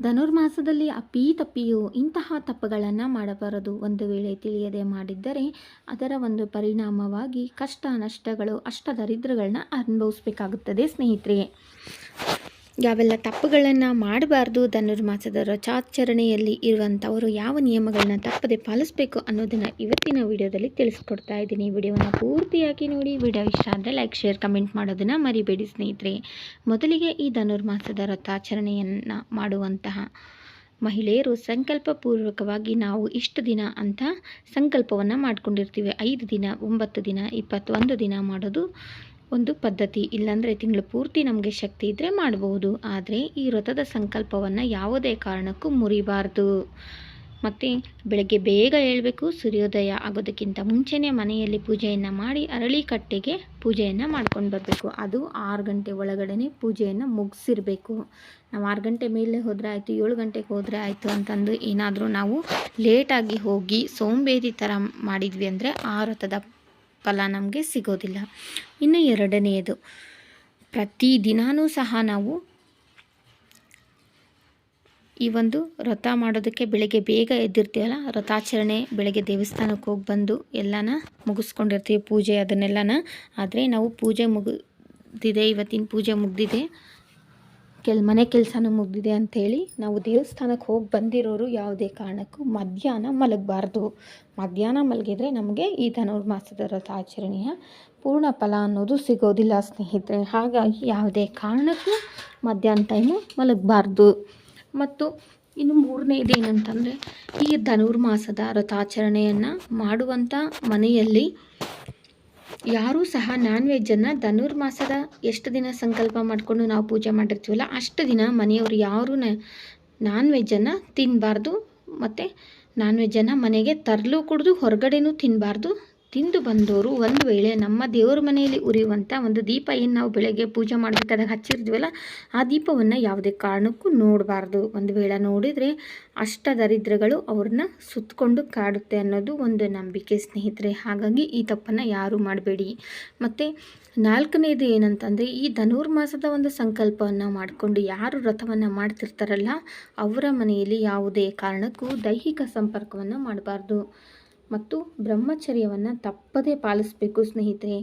ಧನುರ್ಮಾಸದಲ್ಲಿ ಅಪ್ಪಿ ತಪ್ಪಿಯು ಇಂತಹ ತಪ್ಪುಗಳನ್ನು ಮಾಡಬಾರದು ಒಂದು ವೇಳೆ ತಿಳಿಯದೆ ಮಾಡಿದ್ದರೆ ಅದರ ಒಂದು ಪರಿಣಾಮವಾಗಿ ಕಷ್ಟ ನಷ್ಟಗಳು ಅಷ್ಟ ದರಿದ್ರಗಳನ್ನ ಅನುಭವಿಸಬೇಕಾಗುತ್ತದೆ ಸ್ನೇಹಿತರೆ. ಯಾವೆಲ್ಲ ತಪ್ಪುಗಳನ್ನು ಮಾಡಬಾರ್ದು ಧನುರ್ಮಾಸದ ರಚಾಚರಣೆಯಲ್ಲಿ ಇರುವಂಥವರು ಯಾವ ನಿಯಮಗಳನ್ನ ತಪ್ಪದೆ ಪಾಲಿಸಬೇಕು ಅನ್ನೋದನ್ನು ಇವತ್ತಿನ ವಿಡಿಯೋದಲ್ಲಿ ತಿಳಿಸ್ಕೊಡ್ತಾ ಇದ್ದೀನಿ. ವಿಡಿಯೋವನ್ನು ಪೂರ್ತಿಯಾಗಿ ನೋಡಿ, ವಿಡಿಯೋ ಇಷ್ಟ ಆದರೆ ಲೈಕ್ ಶೇರ್ ಕಮೆಂಟ್ ಮಾಡೋದನ್ನು ಮರಿಬೇಡಿ ಸ್ನೇಹಿತರೆ. ಮೊದಲಿಗೆ ಈ ಧನುರ್ಮಾಸದ ರಥಾಚರಣೆಯನ್ನು ಮಾಡುವಂತಹ ಮಹಿಳೆಯರು ಸಂಕಲ್ಪಪೂರ್ವಕವಾಗಿ ನಾವು ಇಷ್ಟು ದಿನ ಅಂತ ಸಂಕಲ್ಪವನ್ನು ಮಾಡ್ಕೊಂಡಿರ್ತೀವಿ. ಐದು ದಿನ, ಒಂಬತ್ತು ದಿನ, ಇಪ್ಪತ್ತೊಂದು ದಿನ ಮಾಡೋದು ಒಂದು ಪದ್ಧತಿ, ಇಲ್ಲಾಂದರೆ ತಿಂಗಳು ಪೂರ್ತಿ ನಮಗೆ ಶಕ್ತಿ ಇದ್ದರೆ ಮಾಡಬಹುದು ಆದರೆ ಈ ವ್ರತದ ಸಂಕಲ್ಪವನ್ನು ಯಾವುದೇ ಕಾರಣಕ್ಕೂ ಮುರಿಬಾರ್ದು. ಮತ್ತು ಬೆಳಗ್ಗೆ ಬೇಗ ಏಳಬೇಕು, ಸೂರ್ಯೋದಯ ಆಗೋದಕ್ಕಿಂತ ಮುಂಚೆನೇ ಮನೆಯಲ್ಲಿ ಪೂಜೆಯನ್ನು ಮಾಡಿ ಅರಳಿ ಕಟ್ಟೆಗೆ ಪೂಜೆಯನ್ನು ಮಾಡ್ಕೊಂಡು ಬರಬೇಕು. ಅದು ಆರು ಗಂಟೆ ಒಳಗಡೆ ಪೂಜೆಯನ್ನು ಮುಗಿಸಿರಬೇಕು. ನಾವು ಆರು ಗಂಟೆ ಮೇಲೆ ಹೋದರೆ ಆಯಿತು, ಏಳು ಗಂಟೆಗೆ ಹೋದರೆ ಆಯಿತು ಅಂತಂದು ಏನಾದರೂ ನಾವು ಲೇಟಾಗಿ ಹೋಗಿ ಸೋಂಬೇರಿ ಥರ ಮಾಡಿದ್ವಿ ಅಂದರೆ ಆ ವ್ರತದ ಫಲ ನಮಗೆ ಸಿಗೋದಿಲ್ಲ. ಇನ್ನು ಎರಡನೆಯದು ಪ್ರತಿದಿನವೂ ಸಹ ನಾವು ಈ ಒಂದು ವ್ರತ ಮಾಡೋದಕ್ಕೆ ಬೆಳಗ್ಗೆ ಬೇಗ ಎದ್ದಿರ್ತೀವಲ್ಲ ವ್ರತಾಚರಣೆ ಬೆಳಗ್ಗೆ ದೇವಸ್ಥಾನಕ್ಕೆ ಹೋಗಿ ಬಂದು ಎಲ್ಲನ ಮುಗಿಸ್ಕೊಂಡಿರ್ತೀವಿ ಪೂಜೆ ಅದನ್ನೆಲ್ಲನ. ಆದರೆ ನಾವು ಪೂಜೆ ಮುಗಿದಿದೆ, ಇವತ್ತಿನ ಪೂಜೆ ಮುಗಿದಿದೆ. ಕೆಲ್, ಮನೆ ಕೆಲಸನೂ ಮುಗಿದಿದೆ ಅಂಥೇಳಿ ನಾವು ದೇವಸ್ಥಾನಕ್ಕೆ ಹೋಗಿ ಬಂದಿರೋರು ಯಾವುದೇ ಕಾರಣಕ್ಕೂ ಮಧ್ಯಾಹ್ನ ಮಲಗಬಾರ್ದು. ಮಧ್ಯಾಹ್ನ ಮಲಗಿದ್ರೆ ನಮಗೆ ಈ ಧನುರ್ಮಾಸದ ವ್ರತಾಚರಣೆಯ ಪೂರ್ಣ ಫಲ ಅನ್ನೋದು ಸಿಗೋದಿಲ್ಲ ಸ್ನೇಹಿತರೆ. ಹಾಗಾಗಿ ಯಾವುದೇ ಕಾರಣಕ್ಕೂ ಮಧ್ಯಾಹ್ನ ಟೈಮು ಮಲಗಬಾರ್ದು. ಮತ್ತು ಇನ್ನು ಮೂರನೇದು ಏನಂತಂದರೆ ಈ ಧನುರ್ಮಾಸದ ವ್ರತಾಚರಣೆಯನ್ನು ಮಾಡುವಂಥ ಮನೆಯಲ್ಲಿ ಯಾರೂ ಸಹ ನಾನ್ ವೆಜ್ಜನ್ನು ಧನುರ್ಮಾಸದ ಎಷ್ಟು ದಿನ ಸಂಕಲ್ಪ ಮಾಡಿಕೊಂಡು ನಾವು ಪೂಜೆ ಮಾಡಿರ್ತೀವಲ್ಲ, ಅಷ್ಟು ದಿನ ಮನೆಯವರು ಯಾರೂ ನಾನ್ ವೆಜ್ಜನ್ನು ತಿನ್ನಬಾರ್ದು ಮತ್ತು ನಾನ್ ವೆಜ್ಜನ್ನು ಮನೆಗೆ ತರಲು ಕುಡಿದು ಹೊರಗಡೆನೂ ತಿನ್ನಬಾರ್ದು ತಿಂದು ಬಂದವರು ಒಂದು ವೇಳೆ ನಮ್ಮ ದೇವರ ಮನೆಯಲ್ಲಿ ಉರಿಯುವಂಥ ಒಂದು ದೀಪ ಏನು ನಾವು ಬೆಳಗ್ಗೆ ಪೂಜೆ ಮಾಡಬೇಕಾದಾಗ ಹಚ್ಚಿರ್ತೀವಲ್ಲ, ಆ ದೀಪವನ್ನು ಯಾವುದೇ ಕಾರಣಕ್ಕೂ ನೋಡಬಾರ್ದು. ಒಂದು ವೇಳೆ ನೋಡಿದರೆ ಅಷ್ಟ ದರಿದ್ರಗಳು ಅವ್ರನ್ನ ಸುತ್ತಕೊಂಡು ಕಾಡುತ್ತೆ ಅನ್ನೋದು ಒಂದು ನಂಬಿಕೆ ಸ್ನೇಹಿತರೆ. ಹಾಗಾಗಿ ಈ ತಪ್ಪನ್ನು ಯಾರೂ ಮಾಡಬೇಡಿ. ಮತ್ತು ನಾಲ್ಕನೇದು ಏನಂತಂದರೆ, ಈ ಧನುರ್ಮಾಸದ ಒಂದು ಸಂಕಲ್ಪವನ್ನು ಮಾಡಿಕೊಂಡು ಯಾರು ವ್ರತವನ್ನು ಮಾಡ್ತಿರ್ತಾರಲ್ಲ, ಅವರ ಮನೆಯಲ್ಲಿ ಯಾವುದೇ ಕಾರಣಕ್ಕೂ ದೈಹಿಕ ಸಂಪರ್ಕವನ್ನು ಮಾಡಬಾರ್ದು. ಮತ್ತು ಬ್ರಹ್ಮಚರ್ಯವನ್ನು ತಪ್ಪದೇ ಪಾಲಿಸಬೇಕು, ಸ್ನೇಹಿತರೆ.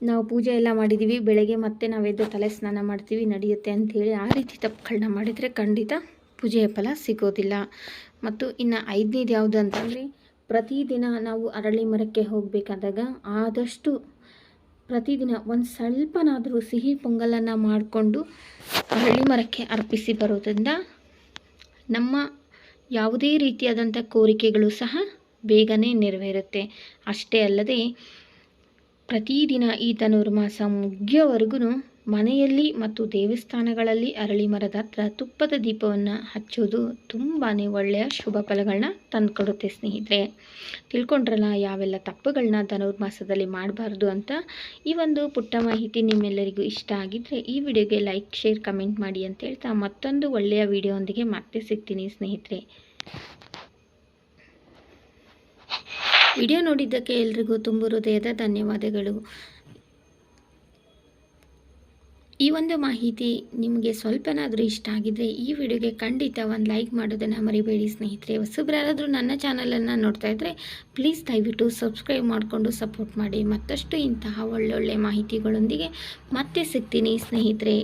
ನಾವು ಪೂಜೆ ಎಲ್ಲ ಮಾಡಿದ್ದೀವಿ ಬೆಳಗ್ಗೆ ಮತ್ತೆ ನಾವೆದ್ದು ತಲೆ ಸ್ನಾನ ಮಾಡ್ತೀವಿ, ನಡೆಯುತ್ತೆ ಅಂಥೇಳಿ ಆ ರೀತಿ ತಪ್ಪುಗಳನ್ನ ಮಾಡಿದರೆ ಖಂಡಿತ ಪೂಜೆಯ ಫಲ ಸಿಗೋದಿಲ್ಲ. ಮತ್ತು ಇನ್ನು ಐದನೇದು ಯಾವುದು ಅಂತಂದರೆ, ಪ್ರತಿದಿನ ನಾವು ಅರಳಿ ಮರಕ್ಕೆ ಹೋಗಬೇಕಾದಾಗ ಆದಷ್ಟು ಪ್ರತಿದಿನ ಒಂದು ಸ್ವಲ್ಪನಾದರೂ ಸಿಹಿ ಪೊಂಗಲನ್ನು ಮಾಡಿಕೊಂಡು ಅರಳಿ ಮರಕ್ಕೆ ಅರ್ಪಿಸಿ ಬರೋದ್ರಿಂದ ನಮ್ಮ ಯಾವುದೇ ರೀತಿಯಾದಂಥ ಕೋರಿಕೆಗಳು ಸಹ ಬೇಗನೆ ನೆರವೇರುತ್ತೆ. ಅಷ್ಟೇ ಅಲ್ಲದೆ, ಪ್ರತಿದಿನ ಈ ಧನುರ್ಮಾಸ ಮುಗಿಯೋವರೆಗೂ ಮನೆಯಲ್ಲಿ ಮತ್ತು ದೇವಸ್ಥಾನಗಳಲ್ಲಿ ಅರಳಿ ಮರದ ಹತ್ರ ತುಪ್ಪದ ದೀಪವನ್ನು ಹಚ್ಚೋದು ತುಂಬಾ ಒಳ್ಳೆಯ ಶುಭ ಫಲಗಳನ್ನ ತಂದುಕೊಡುತ್ತೆ ಸ್ನೇಹಿತರೆ. ತಿಳ್ಕೊಂಡ್ರಲ್ಲ, ಯಾವೆಲ್ಲ ತಪ್ಪುಗಳನ್ನ ಧನುರ್ಮಾಸದಲ್ಲಿ ಮಾಡಬಾರ್ದು ಅಂತ? ಈ ಒಂದು ಪುಟ್ಟ ಮಾಹಿತಿ ನಿಮ್ಮೆಲ್ಲರಿಗೂ ಇಷ್ಟ ಆಗಿದ್ದರೆ ಈ ವಿಡಿಯೋಗೆ ಲೈಕ್, ಶೇರ್, ಕಮೆಂಟ್ ಮಾಡಿ ಅಂತ ಹೇಳ್ತಾ ಮತ್ತೊಂದು ಒಳ್ಳೆಯ ವಿಡಿಯೋ ಮತ್ತೆ ಸಿಗ್ತೀನಿ ಸ್ನೇಹಿತರೆ. ವಿಡಿಯೋ ನೋಡಿದ್ದಕ್ಕೆ ಎಲ್ರಿಗೂ ತುಂಬ ಹೃದಯದ ಧನ್ಯವಾದಗಳು. ಈ ಒಂದು ಮಾಹಿತಿ ನಿಮಗೆ ಸ್ವಲ್ಪನಾದರೂ ಇಷ್ಟ ಆಗಿದ್ದರೆ ಈ ವಿಡಿಯೋಗೆ ಖಂಡಿತ ಒಂದು ಲೈಕ್ ಮಾಡೋದನ್ನು ಮರಿಬೇಡಿ ಸ್ನೇಹಿತರೆ. ಹೊಸಬ್ರಾರಾದರೂ ನನ್ನ ಚಾನಲನ್ನು ನೋಡ್ತಾ ಇದ್ದರೆ ಪ್ಲೀಸ್ ದಯವಿಟ್ಟು ಸಬ್ಸ್ಕ್ರೈಬ್ ಮಾಡಿಕೊಂಡು ಸಪೋರ್ಟ್ ಮಾಡಿ. ಮತ್ತಷ್ಟು ಇಂತಹ ಒಳ್ಳೊಳ್ಳೆ ಮಾಹಿತಿಗಳೊಂದಿಗೆ ಮತ್ತೆ ಸಿಗ್ತೀನಿ ಸ್ನೇಹಿತರೆ.